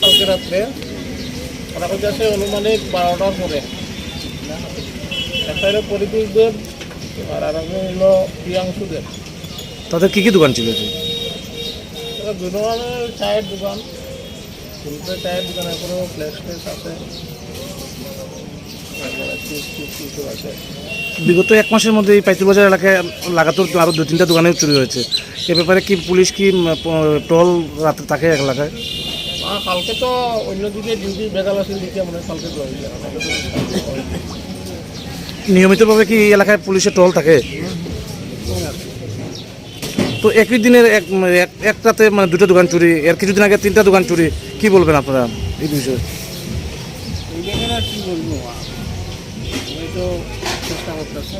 কালকে রাত্রে ওরা হচ্ছে অনুমানিক বারোটার পরে একটা হলো পরিতোষদের আর আর একটা হলো প্রিয়াংশুদের তাদের কি কি দোকান ছিল দোকানের চায়ের দোকান চায়ের দোকান এরপরেও ফ্লেক্স ফ্লেক্স আছে। বিগত এক মাসের মধ্যে এই পাইতুর বাজার এলাকায় লাগাতার আরও দু তিনটা দোকানে চুরি হয়েছে। এ ব্যাপারে কি পুলিশ কি টল রাতে থাকে এলাকায়? কালকে তো অন্যদিকে ডিউটি বেগাল আছে দিকে মনে কালকে নিয়মিতভাবে কি এই এলাকায় পুলিশের টল থাকে? তো একই দিনের এক এক- একটাতে মানে দুটো দোকান চুরি এর কিছুদিন আগে তিনটা দোকান চুরি কি বলবেন আপনারা এই বিষয়ে? কি বলব? আমি তো চেষ্টা করতেছি